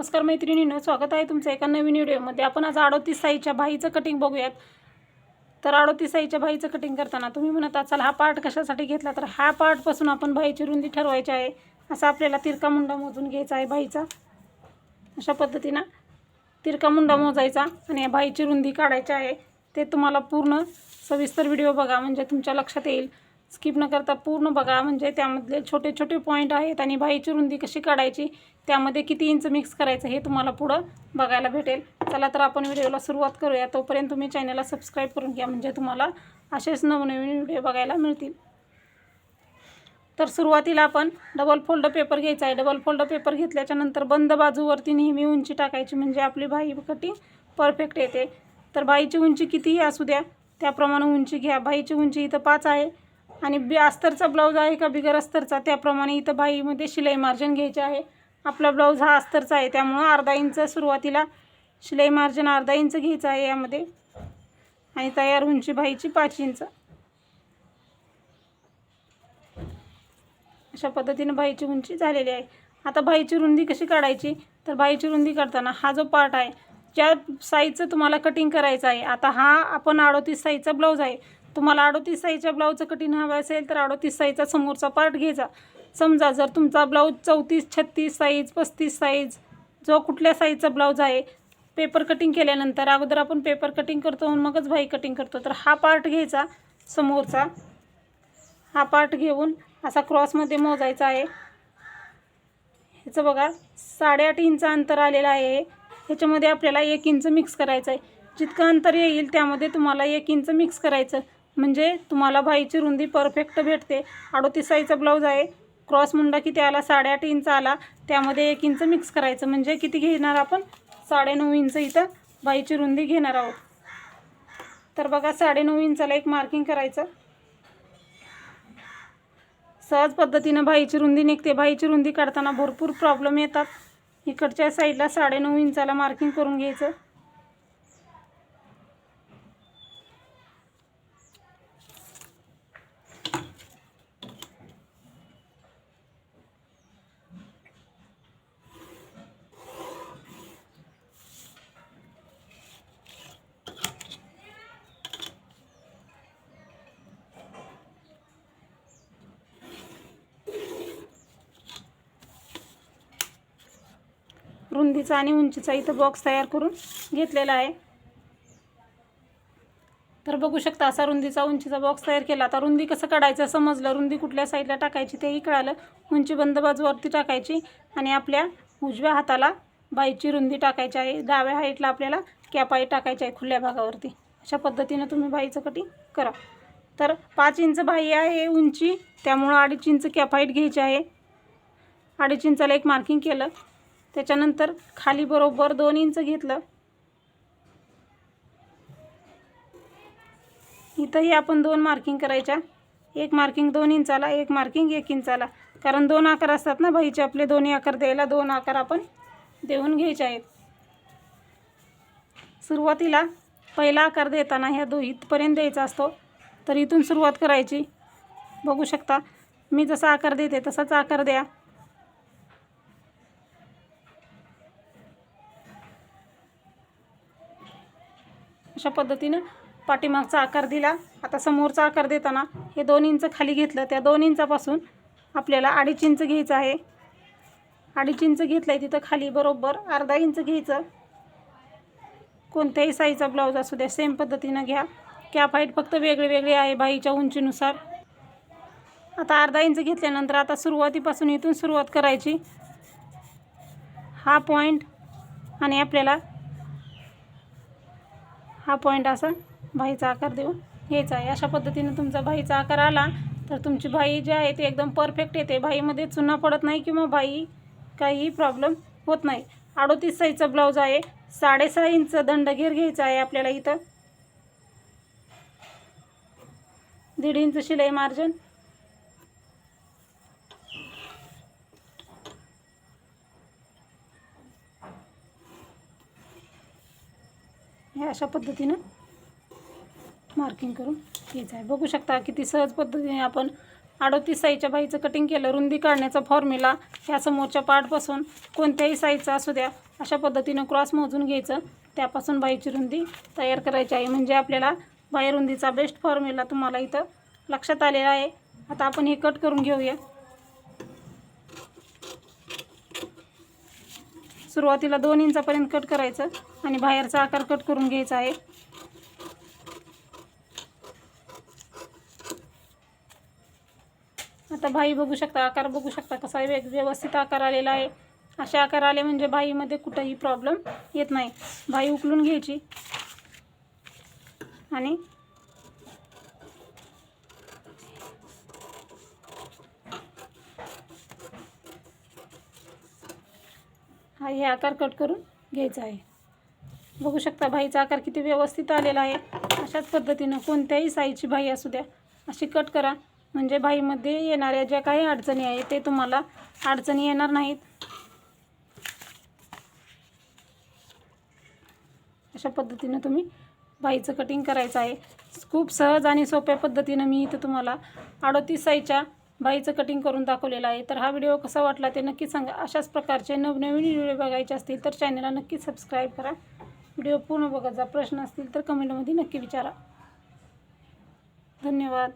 नमस्कार मैत्रिणीनं स्वागत आहे तुमचं एका नवीन व्हिडिओमध्ये. आपण आज अडोतीस साईच्या भाईचं कटिंग बघूयात. तर अडोतीस साईच्या भाईचं कटिंग करताना तुम्ही म्हणत असाल हा पार्ट कशासाठी घेतला? तर हा पार्टपासून आपण भाईची रुंदी ठरवायची आहे. असा आपल्याला तिरका मुंडा मोजून घ्यायचा आहे भाईचा. अशा पद्धतीनं तिरका मुंडा मोजायचा आणि या भाईची रुंदी काढायची आहे. ते तुम्हाला पूर्ण सविस्तर व्हिडिओ बघा म्हणजे तुमच्या लक्षात येईल. स्किप न करता पूर्ण बघा. म्हणजे त्यामधले छोटे छोटे पॉईंट आहेत आणि भाईची रुंदी कशी काढायची त्यामध्ये किती इंच मिक्स करायचं हे तुम्हाला पुढं बघायला भेटेल. चला तर आपण व्हिडिओला सुरुवात करूया. तोपर्यंत तुम्ही चॅनलला सबस्क्राईब करून घ्या. म्हणजे तुम्हाला असेच नवनवीन व्हिडिओ बघायला मिळतील. तर सुरुवातीला आपण डबल फोल्ड पेपर घ्यायचा आहे. डबल फोल्ड पेपर घेतल्याच्या नंतर बंद बाजूवरती नेहमी उंची टाकायची. म्हणजे आपली भाई कटिंग परफेक्ट येते. तर भाईची उंची कितीही असू द्या त्याप्रमाणे उंची घ्या. भाईची उंची इथं पाच आहे. आणि बी अस्तरचा ब्लाऊज आहे का बिगर अस्तरचा त्याप्रमाणे इथं बाईमध्ये शिलाई मार्जिन घ्यायचे आहे. आपला ब्लाऊज हा अस्तरचा आहे. त्यामुळं अर्धा इंच सुरुवातीला शिलाई मार्जिन अर्धा इंच घ्यायचं आहे यामध्ये. आणि तयार उंची भाईची पाच इंच. अशा पद्धतीने भाईची उंची झालेली आहे. आता भाईची रुंदी कशी काढायची? तर भाईची रुंदी काढताना हा जो पार्ट आहे ज्या साईजचं तुम्हाला कटिंग करायचं आहे. आता हा आपण अडोतीस साईजचा ब्लाऊज आहे. तुम्हाला अडोतीस साईजच्या ब्लाऊजचं कटिंग हवं असेल तर अडोतीस साईजचा समोरचा पार्ट घ्यायचा समजा जर तुमचा ब्लाऊज चौतीस छत्तीस साईज पस्तीस साईज जो कुठल्या साईजचा ब्लाऊज आहे पेपर कटिंग केल्यानंतर अगोदर आपण पेपर कटिंग करतो आणि मगच भाई कटिंग करतो. तर हा पार्ट घ्यायचा समोरचा. हा पार्ट घेऊन असा क्रॉसमध्ये मोजायचा आहे. ह्याचं बघा साडेआठ इंच अंतर आलेलं आहे. ह्याच्यामध्ये आपल्याला एक इंच मिक्स करायचं आहे. जितकं अंतर येईल त्यामध्ये तुम्हाला एक इंच मिक्स करायचं. म्हणजे तुम्हाला भाईची रुंदी परफेक्ट भेटते. अडोतीसाईचा ब्लाऊज आहे. क्रॉस मुंडा किती आला? साडेआठ इंच आला. त्यामध्ये एक इंच मिक्स करायचं. म्हणजे किती घेणार आपण? साडेनऊ इंच इथं बाईची रुंदी घेणार आहोत. तर बघा साडेनऊ इंचाला एक मार्किंग करायचं. सहज पद्धतीनं भाईची रुंदी निघते. भाईची रुंदी काढताना भरपूर प्रॉब्लेम येतात. इकडच्या साईडला साडेनऊ इंचाला मार्किंग करून घ्यायचं. रुंदीचा आणि उंचीचा इथं बॉक्स तयार करून घेतलेला आहे. तर बघू शकता असा रुंदीचा उंचीचा बॉक्स तयार केला. आता रुंदी कसं काढायचं समजलं? रुंदी कुठल्या साईडला टाकायची तेही कळालं. उंची बंद बाजूवरती टाकायची आणि आपल्या उजव्या हाताला बाईची रुंदी टाकायची आहे. डाव्या हाईटला आपल्याला कॅपाई टाकायची आहे खुल्या भागावरती. अशा पद्धतीनं तुम्ही बाईचं कटिंग करा. तर पाच इंच बाई आहे उंची. त्यामुळं अडीच इंच कॅपाईट घ्यायची आहे. अडीच इंचाला एक मार्किंग केलं. त्याच्यानंतर खाली बरोबर दोन इंच घेतलं. इथंही आपण दोन मार्किंग करायच्या. एक मार्किंग दोन इंचाला एक मार्किंग एक इंचाला. कारण दोन आकार असतात ना बाईचे आपले दोन्ही आकार द्यायला दोन आकार आपण देऊन घ्यायचे आहेत. सुरुवातीला पहिला आकार देताना ह्या दो इथपर्यंत द्यायचा असतो. तर इथून सुरुवात करायची. बघू शकता मी जसा आकार देते तसाच आकार द्या. अशा पद्धतीनं पाठीमागचा आकार दिला. आता समोरचा आकार देताना हे दोन इंच खाली घेतलं. त्या दोन इंचापासून आपल्याला अडीच इंच घ्यायचं आहे. अडीच इंच घेतलं आहे तिथं खाली बरोबर अर्धा इंच घ्यायचं. कोणत्याही साईजचा ब्लाऊज असू द्या सेम पद्धतीनं घ्या. कॅप हाईट फक्त वेगळे वेगळे आहे बाईच्या उंचीनुसार. आता अर्धा इंच घेतल्यानंतर आता सुरुवातीपासून इथून सुरुवात करायची. हा पॉईंट आणि आपल्याला हा पॉईंट असा भाईचा आकार देऊन घ्यायचा आहे. अशा पद्धतीने तुमचा भाईचा आकार आला तर तुमची भाई जी आहे ती एकदम परफेक्ट येते. भाईमध्ये चुना पडत नाही किंवा भाई काहीही प्रॉब्लेम होत नाही. अडोतीस साईजचा ब्लाऊज आहे साडेसहा इंच दंडघेर घ्यायचा आहे आपल्याला इथं. दीड इंच शिलाई मार्जिन हे अशा पद्धतीनं मार्किंग करून घ्यायचं आहे. बघू शकता किती सहज पद्धतीने आपण अडोतीस साईजच्या बाईचं कटिंग केलं रुंदी काढण्याचा फॉर्म्युला ह्या समोरच्या पार्टपासून कोणत्याही साईजचा असू द्या अशा पद्धतीनं क्रॉस मोजून घ्यायचं. त्यापासून बाईची रुंदी तयार करायची आहे. म्हणजे आपल्याला बाई रुंदीचा बेस्ट फॉर्म्युला तुम्हाला इथं लक्षात आलेला आहे. आता आपण हे कट करून घेऊया. सुरुवातीला दोन इंचापर्यंत कट करायचं आणि बाहेरचा आकार कट करून घ्यायचा आहे. आता भाई बघू शकता आकार बघू शकता कसा वेग व्यवस्थित आकार आलेला आहे. असे आकार आले म्हणजे भाईमध्ये कुठंही प्रॉब्लेम येत नाही. भाई उकलून घ्यायची. आणि हा हे आकार कट करून घ्यायचा आहे. बघू शकता भाईचा आकार किती व्यवस्थित आलेला आहे. अशाच पद्धतीनं कोणत्याही साईजची भाई असू द्या अशी कट करा. म्हणजे भाईमध्ये येणाऱ्या ज्या काही अडचणी आहेत ते तुम्हाला अडचणी येणार नाहीत. अशा पद्धतीनं तुम्ही भाईचं कटिंग करायचं आहे. खूप सहज आणि सोप्या पद्धतीनं मी इथं तुम्हाला अडोतीस साईजच्या बाईचं कटिंग करून दाखवलेलं आहे. तर हा व्हिडिओ कसा वाटला ते नक्की सांगा. अशाच प्रकारचे नवनवीन व्हिडिओ बघायचे असतील तर चॅनलला नक्की सबस्क्राईब करा. व्हिडिओ पूर्ण बघत जा. प्रश्न असतील तर कमेंटमध्ये नक्की विचारा. धन्यवाद.